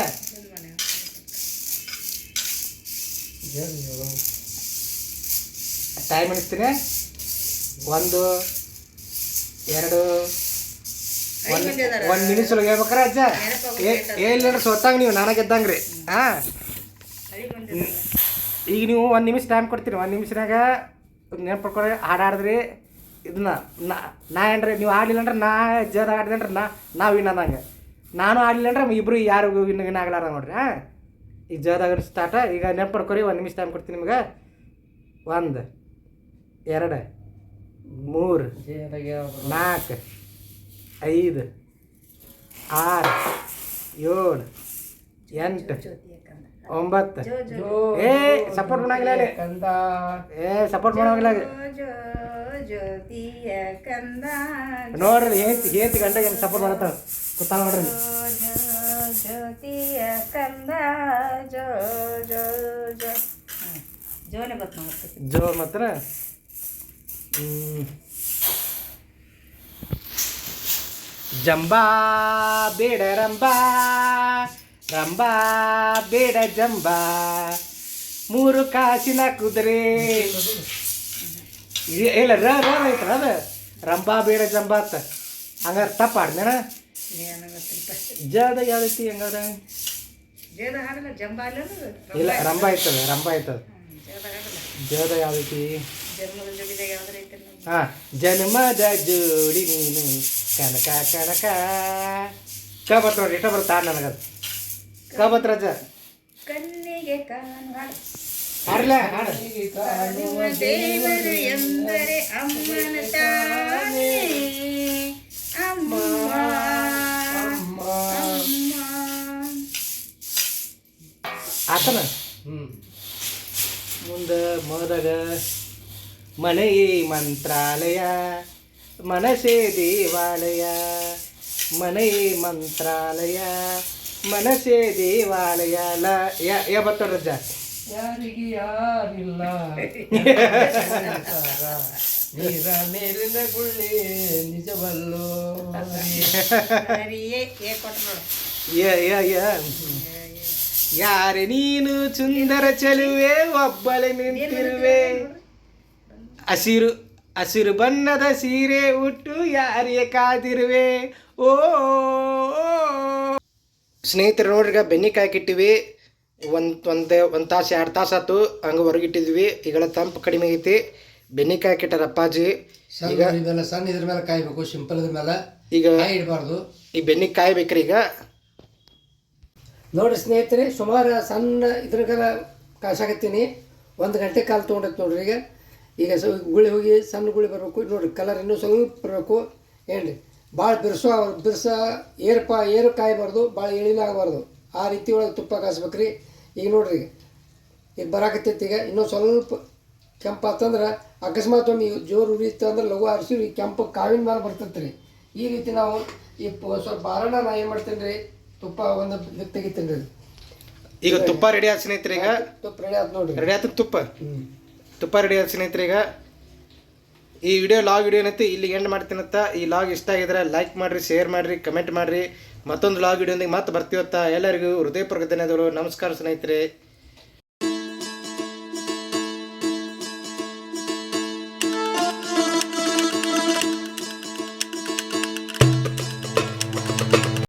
Speaker 1: ಟೈಮ್ ಇಡ್ತೀನಿ ಒಂದು ಎರಡು. ಒಂದು ನಿಮಿಷ ಒಳಗೆ ಹೇಳ್ಬೇಕಾರ ಅಜ್ಜ. ಏನಿಲ್ಲ ಸೋತಾಗ ನೀವು ನಾನು ಗೆದ್ದಂಗ್ರಿ. ಹಾಂ ಈಗ ನೀವು ಒಂದು ನಿಮಿಷ ಟೈಮ್ ಕೊಡ್ತೀರಿ. ಒಂದು ನಿಮಿಷನಾಗ ನೆನಪು ಪಡ್ಕೊಳ್ಳಿ ಹಾಡು ಆಡಿದ್ರಿ ಇದನ್ನ ನಾ- ನಾ ಏನ್ರಿ ನೀವು ಆಡಲಿಲ್ಲ ಅಂದ್ರೆ ನಾ ಜದ ಆಡಿದೆ ಅಂದ್ರೆ ನಾ ನಾವು ವಿನ್ ಅನ್ನಂಗೆ ನಾನು ಆಡಲಿಲ್ಲ ಅಂದ್ರೆ ಇಬ್ರು ಯಾರು ವಿನ್ ವಿನ್ ಆಗ್ಲಾರ ನೋಡ್ರಿ ಹಾಂ ಈಗ ಜದಾಗ ಸ್ಟಾರ್ಟ ಈಗ ನೆನಪು ಪಡ್ಕೊರಿ ಒಂದು ನಿಮಿಷ ಟೈಮ್ ಕೊಡ್ತೀನಿ ನಿಮ್ಗೆ. ಒಂದು ಎರಡು ಮೂರು ನಾಲ್ಕು ಐದು ಆರು ಏಳು ಎಂಟು ಒಂಬತ್ತು.
Speaker 2: ಜೋ
Speaker 1: ಏ ಸಪೋರ್ಟ್
Speaker 2: ಮಾಡಿ
Speaker 1: ಏ ಸಪೋರ್ಟ್ ಮಾಡೋಂಗಿಲ್ಲ
Speaker 3: ಕಂದ.
Speaker 1: ನೋಡ್ರಿ ಏತ್ ಏತ್ ಗಂಟೆಗೆ ಹೆಂಗೆ ಸಪೋರ್ಟ್ ಮಾಡತ್ತಾವ ಕುತ್ತ ನೋಡ್ರಿ.
Speaker 3: ಜ್ಯೋತಿಯ ಕಂದ. ಜೋ ಜೋ ಜೋ. ಜೋನೆ ಗೊತ್ತು
Speaker 1: ಜೋ ಮಾತ್ರ. ಹ್ಮ್. ಜಂಬಾ ಬೇಡ ರಂಬಾ ರಂಬಾ ಬೇಡ ಜಂಬಾ. ಮೂರು ಕಾಸಿನ ಕುದುರೆ. ಇಲ್ಲ ರ ರ ಅದು. ರಂಬಾ ಬೇಡ ಜಂಬಾ ಅಂತ. ಹಂಗಾರೆ ತಪ್ಪ
Speaker 3: ಆಡ್ದೇನ
Speaker 1: ಜದ ಯಾವ್ದೈತಿ ಹಂಗಾರ? ಇಲ್ಲ ರಂಬ ಐತದ ರಂಬ ಐತದ.
Speaker 3: ಜೋದ
Speaker 1: ಯಾವ್ದೈತಿ ಹಾ ಜನ್ಮದ ಜೋಡಿ ನೀನು. ಕನಕ ಕನಕ ಕ ಬರ್ತಾವ ಇಷ್ಟ ಬರ್ತಾ ಹಾಡು ನನಗದು. ಕ ಬತ್ ರಜ
Speaker 3: ಕಣ್ಣಿಗೆ ಕಾಣು ಹಾಡು.
Speaker 1: ಹಾಡ್ಲ ಹಾಡು
Speaker 3: ದೇವರು ಎಂದರೆ ಅಮ್ಮನ ತಾನೇ. ಅಮ್ಮ
Speaker 2: ಅಮ್ಮ.
Speaker 1: ಆತನ?
Speaker 2: ಹ್ಮ್.
Speaker 1: ಮುಂದೆ ಮೋದಾಗ ಮನೆಯೇ ಮಂತ್ರಾಲಯ. ಮನಸೇ ದೇವಾಲಯ ಮನೆಯೇ ಮಂತ್ರಾಲಯ ಮನಸೇ ದೇವಾಲಯ ಲ ಯ ಯ ಬರ್ತಾವ ರಜ?
Speaker 2: ಯಾರಿಗೆ ಯಾರಿಲ್ಲ? ನೀರ ಮೇಲಿನ ಗುಳ್ಳಿ ನಿಜವಲ್ಲೋ
Speaker 3: ಹರಿಯೇ ಏ ಕೊಟ್ಟು ನೋಡು
Speaker 1: ಯ ಯ ಯ. ಯಾರೆ ನೀನು ಸುಂದರ ಚೆಲುವೆ ಒಬ್ಬಳೆ ನಿಂತಿರುವೆ. ಹಸಿರು. ಹಸಿರು ಬಣ್ಣದ ಸೀರೆ ಉಟ್ಟು ಯಾರಿಗೆ ಕಾದಿರುವೆ? ಓ ಸ್ನೇಹಿತರು ನೋಡ್ರಿಗ ಬೆನ್ನಿ ಬೆನ್ನಿಕಾಯಿ ಇಟ್ಟಿವಿ ಒಂದು ಒಂದು ಒಂದು ತಾಸು ಎರಡು ತಾಸು ಆತು ಹಂಗೆ ಹೊರಗಿಟ್ಟಿದ್ವಿ. ಈಗ ತಂಪು ಕಡಿಮೆ ಐತಿ. ಬೆನ್ನಿಕಾಯಿ ಇಟ್ಟಾರ ಅಪ್ಪಾಜಿ.
Speaker 2: ಸಣ್ಣ ಇವೆಲ್ಲ ಸಣ್ಣ ಇದ್ರ ಮೇಲೆ ಕಾಯ್ಬೇಕು ಸಿಂಪಲ್ ಇದ್ರ ಮೇಲೆ.
Speaker 1: ಈಗ
Speaker 2: ಇಡಬಾರ್ದು.
Speaker 1: ಈ ಬೆನ್ನಿಕಾಯಿ ಕಾಯ್ಬೇಕ್ರಿ ಈಗ.
Speaker 2: ನೋಡ್ರಿ ಸ್ನೇಹಿತರೆ ಸುಮಾರು ಸಣ್ಣ ಇದ್ರಗೆಲ್ಲ ಕಾಸಾಕತ್ತೀನಿ. ಒಂದು ಗಂಟೆ ಕಾಲು ತೊಗೊಂಡೈತೆ ನೋಡ್ರಿ ಈಗ. ಈಗ ಸೊ ಗುಳಿ ಹೋಗಿ ಸಣ್ಣ ಗುಳಿ ಬರಬೇಕು ನೋಡ್ರಿ ಕಲರ್ ಇನ್ನೂ ಸ್ವಲ್ಪ ಬರಬೇಕು ರೀ ಭಾಳ ಬಿರ್ಸೋ ಬಿರ್ಸ ಏರ್ಪ ಏರು ಕಾಯಬಾರ್ದು ಭಾಳ ಎಳಿನ ಆಗಬಾರ್ದು. ಆ ರೀತಿ ಒಳಗೆ ತುಪ್ಪ ಕಾಸ್ಬೇಕ್ರಿ. ಈಗ ನೋಡ್ರಿ ಈಗ ಬರಾಕತ್ತೈತಿ ಈಗ ಇನ್ನೂ ಸ್ವಲ್ಪ ಕೆಂಪು ಆತಂದ್ರೆ ಅಕಸ್ಮಾತ್ ಒಮ್ಮೆ ಜೋರು ಉರಿತು ಅಂದ್ರೆ ಲಘು ಆರಿಸಿ ಈ ಕೆಂಪು ಕಾವಿನ ಮೇಲೆ ಬರ್ತೈತೆ ರೀ ಈ ರೀತಿ ನಾವು ಈ ಪ- ಸ್ವಲ್ಪ ಬಾರಣ ನಾ ಏನು ಮಾಡ್ತೀನಿ ರೀ ತುಪ್ಪ ಒಂದು ತೆಗಿತೀನಿ ರೀ
Speaker 1: ಈಗ ತುಪ್ಪ ರೆಡಿ ಆಗ್ತೀನಿ ಸ್ನೇಹಿತರೆ ಈಗ?
Speaker 2: ತುಪ್ಪ ರೆಡಿ ಆಯ್ತು ನೋಡ್ರಿ.
Speaker 1: ರೆಡಿ ಆಯ್ತು ತುಪ್ಪ?
Speaker 2: ಹ್ಞೂ
Speaker 1: ತುಪ್ಪ ರೆಡಿ ಆದ ಸ್ನೇಹಿತರೆ ಈಗ ಈ ವಿಡಿಯೋ ಲಾಗ್ ವಿಡಿಯೋ ಏನೈತಿ, ಇಲ್ಲಿ ಎಂಡ್ ಮಾಡ್ತೀನಂತ ಈ ಲಾಗ್ ಇಷ್ಟ ಆಗಿದ್ರೆ ಲೈಕ್ ಮಾಡಿರಿ ಶೇರ್ ಮಾಡಿರಿ ಕಮೆಂಟ್ ಮಾಡಿರಿ. ಮತ್ತೊಂದು ಲಾಗ್ ವಿಡಿಯೋದಿಗೆ ಮತ್ತೆ ಬರ್ತೀವತ್ತ ಎಲ್ಲರಿಗೂ ಹೃದಯಪೂರ್ವಕ ಧನ್ಯವಾದಗಳು. ನಮಸ್ಕಾರ ಸ್ನೇಹಿತರೆ.